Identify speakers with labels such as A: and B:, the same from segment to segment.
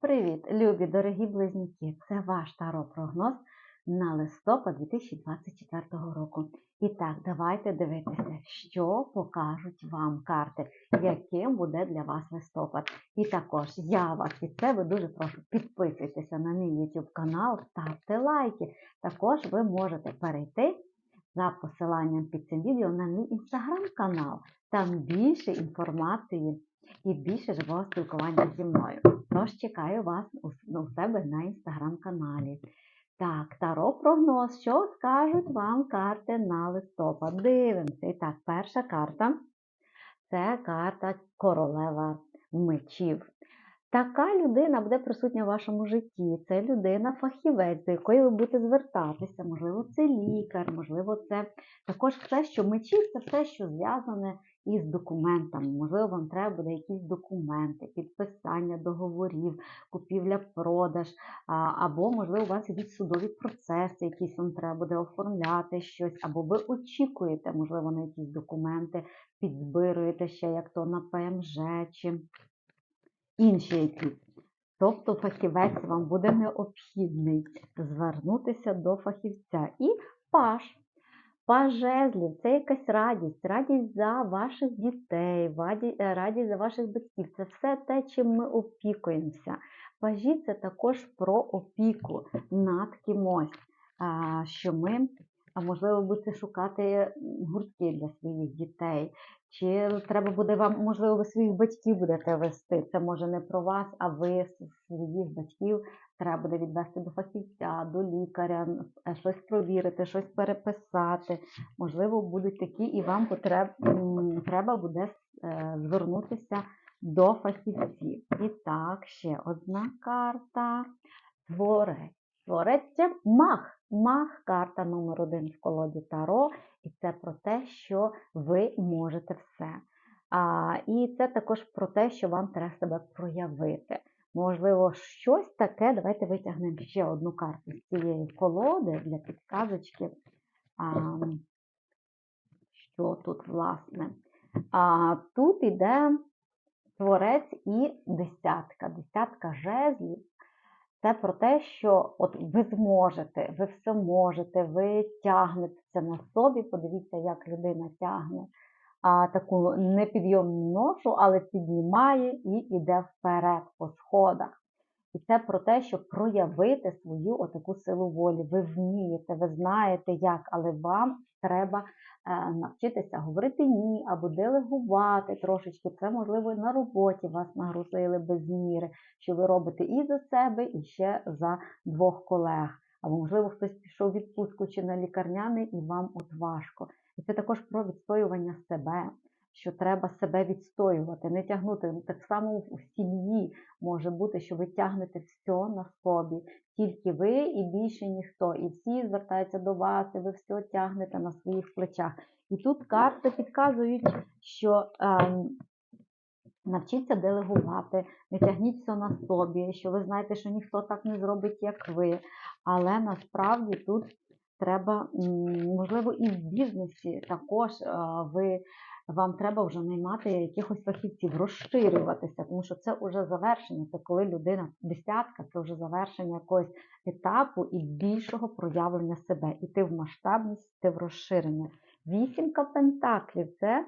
A: Привіт, любі дорогі близнюки! Це ваш таро-прогноз на листопад 2024 року. І так, давайте дивитися, що покажуть вам карти, яким буде для вас листопад. І також я вас від себе дуже прошу підписуйтеся на мій YouTube канал, ставте лайки. Також ви можете перейти за посиланням під цим відео на мій інстаграм-канал. Там більше інформації і більше живого спілкування зі мною. Тож чекаю вас у, себе на інстаграм-каналі. Так, таро прогноз. Що скажуть вам карти на листопад? Дивимося. І так, перша карта це карта королева мечів. Така людина буде присутня в вашому житті. Це людина-фахівець, до якої ви будете звертатися. Можливо, це лікар, можливо, це також все, що мечі, це все, що зв'язане із документами. Можливо, вам треба буде якісь документи, підписання договорів, купівля-продаж, або, можливо, у вас якісь судові процеси, якісь вам треба буде оформляти щось, або ви очікуєте, можливо, на якісь документи, підзбируєте ще як то на ПМЖ чи інші якісь. Тобто фахівець вам буде необхідний звернутися до фахівця. І паш. Паж жезлів це якась радість, радість за ваших дітей, радість за ваших батьків. Це все те, чим ми опікуємося. Пажі це також про опіку над кимось, що ми, можливо, будете шукати гуртки для своїх дітей, чи треба буде вам, можливо, ви своїх батьків будете вести. Це може не про вас, а ви своїх батьків треба буде відвести до фахівця, до лікаря, е, щось провірити, щось переписати. Можливо, будуть такі, і вам потреб, треба буде е, звернутися до фахівців. І так, ще одна карта. Творець. Творець це мах. Мах карта номер один в колоді Таро, і це про те, що ви можете все. А, І це також про те, що вам треба себе проявити. Можливо, щось таке. Давайте витягнемо ще одну карту з цієї колоди для підказочки. А, Що тут, власне? А, Тут іде творець і десятка. Десятка жезлів. Це про те, що от ви зможете, ви все можете, ви тягнете це на собі. Подивіться, як людина тягне а, таку непідйомну ношу, але піднімає і йде вперед по сходах. І це про те, щоб проявити свою отаку силу волі. Ви вмієте, ви знаєте як, але вам треба е, навчитися говорити ні або делегувати трошечки. Це, можливо, на роботі вас нагрузили без міри, що ви робите і за себе, і ще за двох колег. Або, можливо, хтось пішов в відпустку чи на лікарняний, і вам от важко. І це також про відстоювання себе, що треба себе відстоювати, не тягнути. Так само в сім'ї може бути, що ви тягнете все на собі, тільки ви і більше ніхто. І всі звертаються до вас, і ви все тягнете на своїх плечах. І тут карти підказують, що. Навчіться делегувати, не тягніть все на собі, що ви знаєте, що ніхто так не зробить, як ви. Але насправді тут треба, можливо, і в бізнесі також ви. Вам треба вже наймати якихось фахівців, розширюватися, тому що це вже завершення. Це коли людина десятка, це вже завершення якогось етапу і більшого проявлення себе. Іти в масштабність, іти в розширення. Вісімка пентаклів це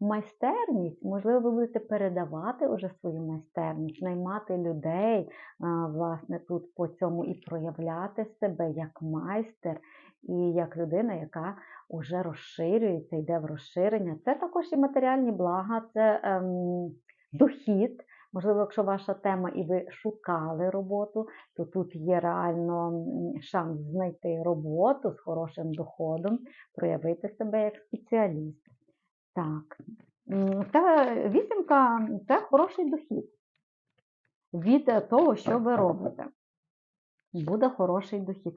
A: майстерність, можливо, ви будете передавати вже свою майстерність, наймати людей, власне, тут по цьому і проявляти себе як майстер і як людина, яка вже розширюється, йде в розширення. Це також і матеріальні блага, це ем, дохід. Можливо, якщо ваша тема і ви шукали роботу, то тут є реально шанс знайти роботу з хорошим доходом, проявити себе як спеціаліст. Так, це вісімка це хороший дохід від того, що ви робите. Буде хороший дохід.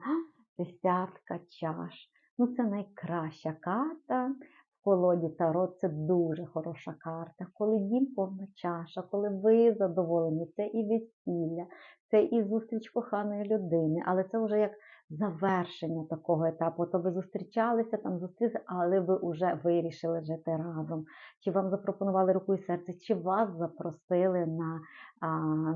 A: Десятка чаш. Ну, це найкраща карта. В колоді Таро це дуже хороша карта. Коли дім повна чаша, коли ви задоволені, це і весілля, це і зустріч коханої людини, але це вже як завершення такого етапу. То ви зустрічалися, там зустрілися, але ви вже вирішили жити разом. Чи вам запропонували руку і серце, чи вас запросили на а,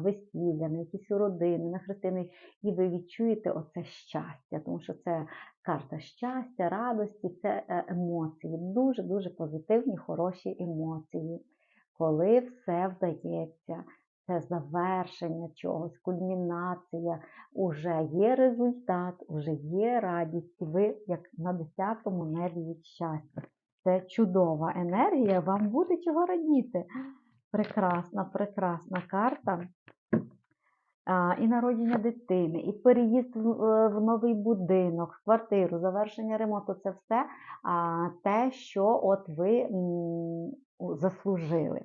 A: весілля, на якісь родини, на хрестини, і ви відчуєте оце щастя, тому що це карта щастя, радості, це е, емоції, дуже-дуже позитивні, хороші емоції. Коли все вдається, це завершення чогось, кульмінація, уже є результат, уже є радість, і ви як на десятому небі від щастя. Це чудова енергія, вам буде чого радіти. Прекрасна, прекрасна карта. І народження дитини, і переїзд в, е, новий будинок, в квартиру, завершення ремонту це все те, що от ви заслужили.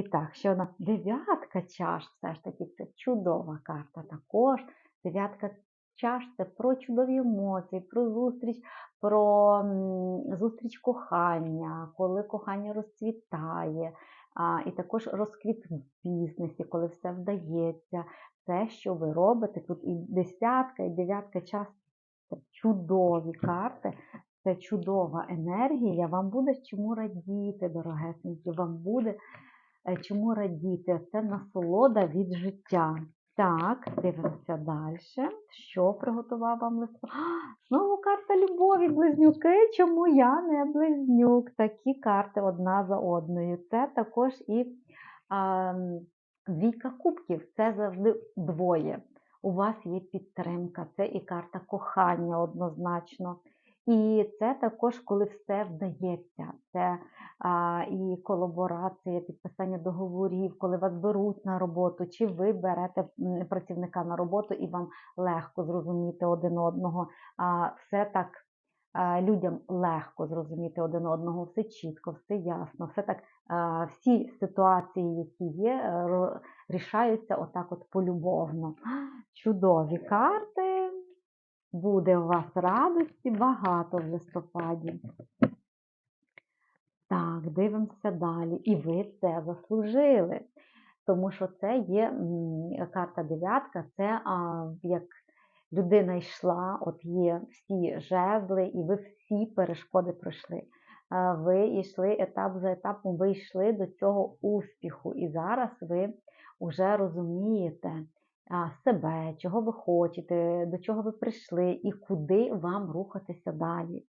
A: І так, що на дев'ятка чаш, все ж таки, це чудова карта також. Дев'ятка чаш це про чудові емоції, про зустріч, про зустріч кохання, коли кохання розцвітає, а, і також розквіт в бізнесі, коли все вдається. Те, що ви робите, тут і десятка, і дев'ятка час це чудові карти, це чудова енергія. Вам буде чому радіти, дорогесенькі, вам буде чому радіти. Це насолода від життя. Так, дивимося далі. Що приготував вам листопад? А, Знову карта любові, близнюки. Чому я не близнюк? Такі карти одна за одною. Це також і а, двійка кубків. Це завжди двоє. У вас є підтримка, це і карта кохання однозначно. І це також, коли все вдається. Це а, і колаборація, підписання договорів, коли вас беруть на роботу, чи ви берете працівника на роботу і вам легко зрозуміти один одного. А, все так а, людям легко зрозуміти один одного, все чітко, все ясно, все так, всі ситуації, які є, е, рішаються отак от полюбовно. Чудові карти. Буде у вас радості багато в листопаді. Так, дивимося далі. І ви це заслужили. Тому що це є карта дев'ятка, це а, як людина йшла, от є всі жезли, і ви всі перешкоди пройшли. Ви йшли етап за етапом, ви йшли до цього успіху. І зараз ви вже розумієте себе, чого ви хочете, до чого ви прийшли і куди вам рухатися далі.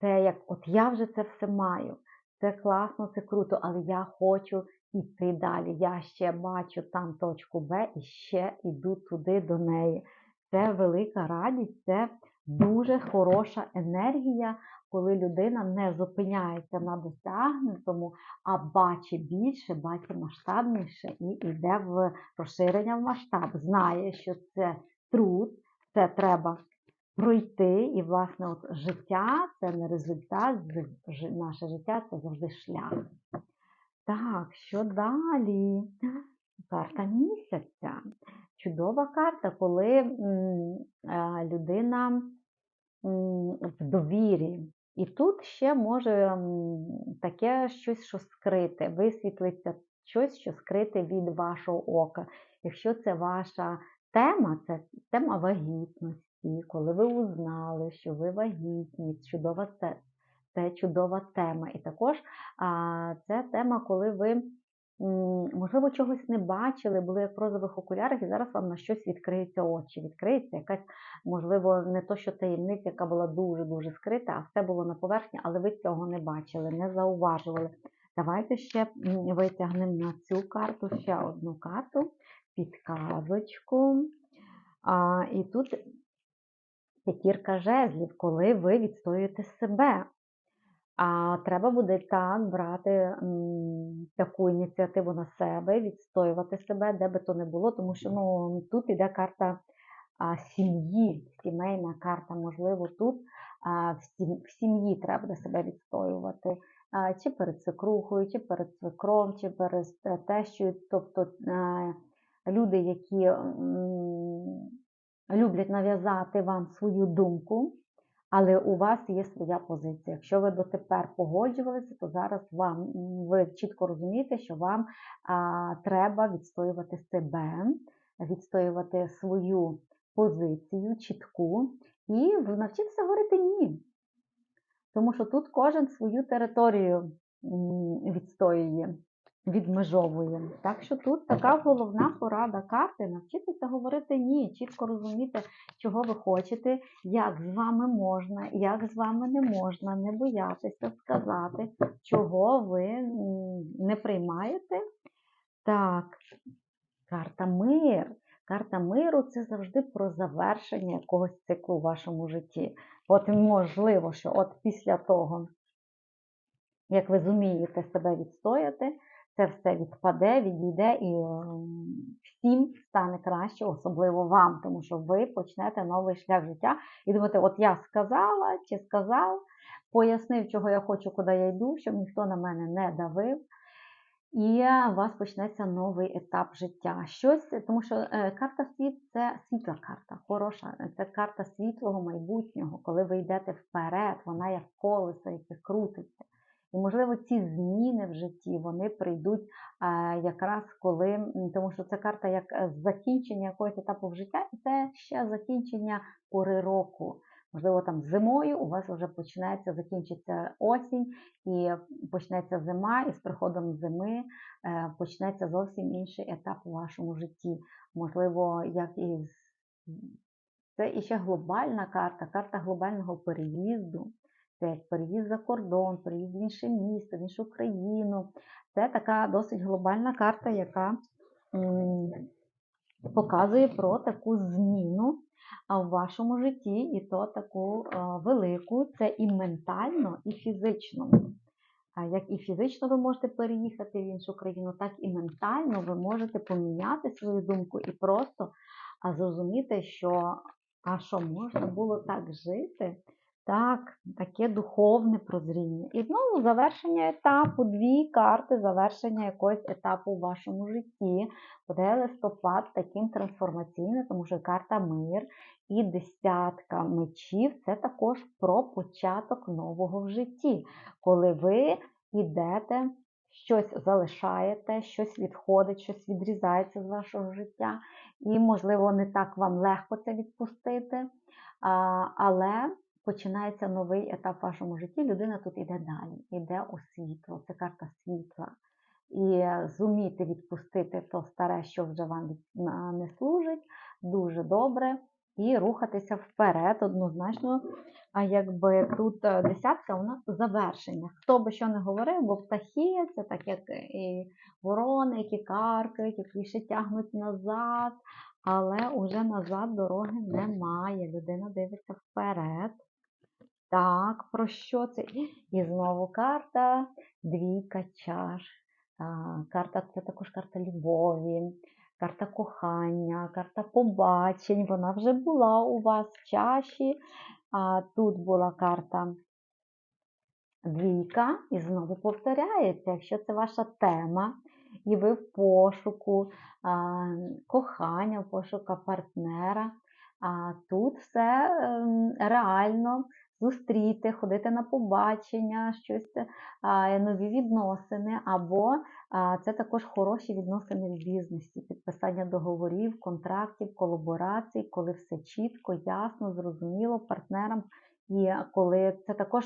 A: Це як, от я вже це все маю. Це класно, це круто, але я хочу йти далі. Я ще бачу там точку Б і ще йду туди до неї. Це велика радість, це дуже хороша енергія, коли людина не зупиняється на досягнутому, а бачить більше, бачить масштабніше і йде в розширення в масштаб. Знає, що це труд, це треба пройти. І, власне, от життя це не результат, наше життя це завжди шлях. Так, що далі? Карта місяця. Чудова карта, коли е, людина в довірі. І тут ще може таке щось, що скрите, висвітлиться щось, що скрите від вашого ока. Якщо це ваша тема, це тема вагітності, коли ви узнали, що ви вагітні, чудова це, це чудова тема. І також а, це тема, коли ви, можливо, чогось не бачили, були як в розових окулярах, і зараз вам на щось відкриються очі. Відкриється якась, можливо, не то, що таємниця, яка була дуже-дуже скрита, а все було на поверхні, але ви цього не бачили, не зауважували. Давайте ще витягнемо на цю карту ще одну карту, підказочку. А, і тут п'ятірка жезлів, коли ви відстоюєте себе. А треба буде так брати м, таку ініціативу на себе, відстоювати себе, де би то не було, тому що ну, тут іде карта а, сім'ї, сімейна карта, можливо, тут а, в, сім, в сім'ї треба буде себе відстоювати. А, чи перед свекрухою, чи перед свекром, чи перед е, тещою. Тобто е, люди, які м, люблять нав'язати вам свою думку, але у вас є своя позиція. Якщо ви дотепер погоджувалися, то зараз вам ви чітко розумієте, що вам а, треба відстоювати себе, відстоювати свою позицію чітку і навчитися говорити ні. Тому що тут кожен свою територію відстоює, відмежовує. Так що тут така головна порада карти навчитися говорити ні, чітко розуміти, чого ви хочете, як з вами можна, як з вами не можна, не боятися сказати, чого ви не приймаєте. Так, карта мир. Карта миру це завжди про завершення якогось циклу в вашому житті. От можливо, що от після того, як ви зумієте себе відстояти, це все відпаде, відійде і ем, всім стане краще, особливо вам, тому що ви почнете новий шлях життя і думаєте, от я сказала чи сказав, пояснив, чого я хочу, куди я йду, щоб ніхто на мене не давив. І у вас почнеться новий етап життя. Щось, тому що е, карта світ це світла карта, хороша. Це карта світлого майбутнього, коли ви йдете вперед, вона як колесо, яке крутиться. І, можливо, ці зміни в житті вони прийдуть е, якраз коли, тому що це карта як е, закінчення якогось етапу в життя, і це ще закінчення пори року. Можливо, там зимою у вас вже почнеться, закінчиться осінь, і почнеться зима, і з приходом зими е, почнеться зовсім інший етап у вашому житті. Можливо, як і це іще глобальна карта, карта глобального переїзду. Як переїзд за кордон, переїзд в інше місто, в іншу країну. Це така досить глобальна карта, яка показує про таку зміну в вашому житті, і то таку велику, це і ментально, і фізично. Як і фізично ви можете переїхати в іншу країну, так і ментально ви можете поміняти свою думку і просто зрозуміти, що а що можна було так жити. Так, таке духовне прозріння. І знову завершення етапу, дві карти завершення якогось етапу в вашому житті. Буде листопад таким трансформаційним, тому що карта мир і десятка мечів це також про початок нового в житті, коли ви йдете, щось залишаєте, щось відходить, щось відрізається з вашого життя. І, можливо, не так вам легко це відпустити, але починається новий етап в вашому житті. Людина тут іде далі, іде у світло. Це карта світла. І зуміти відпустити то старе, що вже вам не служить, дуже добре. І рухатися вперед однозначно. А якби тут е, десятка у нас завершення. Хто би що не говорив, бо птахи це так як і ворони, які каркають, які ще тягнуть назад, але уже назад дороги немає. Людина дивиться вперед. Так, про що це? І знову карта двійка чаш. Карта це також карта любові, карта кохання, карта побачень. Вона вже була у вас в чаші. А тут була карта двійка, і знову повторяється, якщо це ваша тема, і ви в пошуку кохання, в пошуку партнера. А тут все ем, реально зустріти, ходити на побачення, щось нові відносини, або це також хороші відносини в бізнесі, підписання договорів, контрактів, колаборацій, коли все чітко, ясно, зрозуміло партнерам. І коли це також,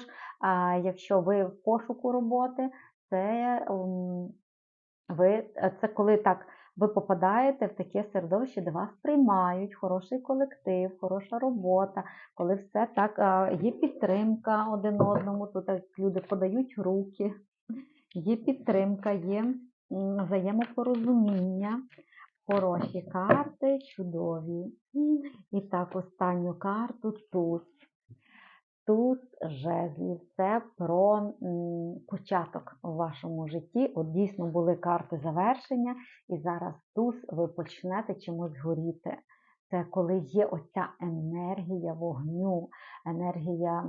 A: якщо ви в пошуку роботи, це ви це коли так ви попадаєте в таке середовище, де вас приймають, хороший колектив, хороша робота, коли все так є підтримка один одному, тут люди подають руки, є підтримка, є взаємопорозуміння. Хороші карти, чудові. І так, останню карту туз. Туз жезлів це про початок в вашому житті. От дійсно були карти завершення, і зараз туз ви почнете чимось горіти. Це коли є оця енергія вогню, енергія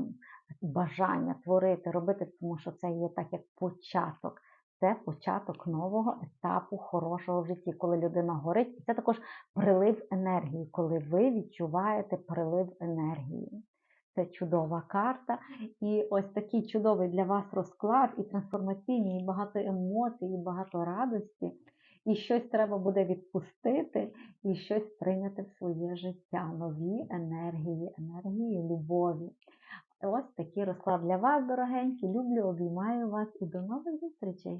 A: бажання творити, робити, тому що це є так як початок. Це початок нового етапу хорошого в житті, коли людина горить. І це також прилив енергії, коли ви відчуваєте прилив енергії. Це чудова карта. І ось такий чудовий для вас розклад, і трансформаційний, і багато емоцій, і багато радості. і щось треба буде відпустити, і щось прийняти в своє життя, нові енергії, енергії любові. Ось такий розклад для вас, дорогенькі. Люблю, обіймаю вас і до нових зустрічей!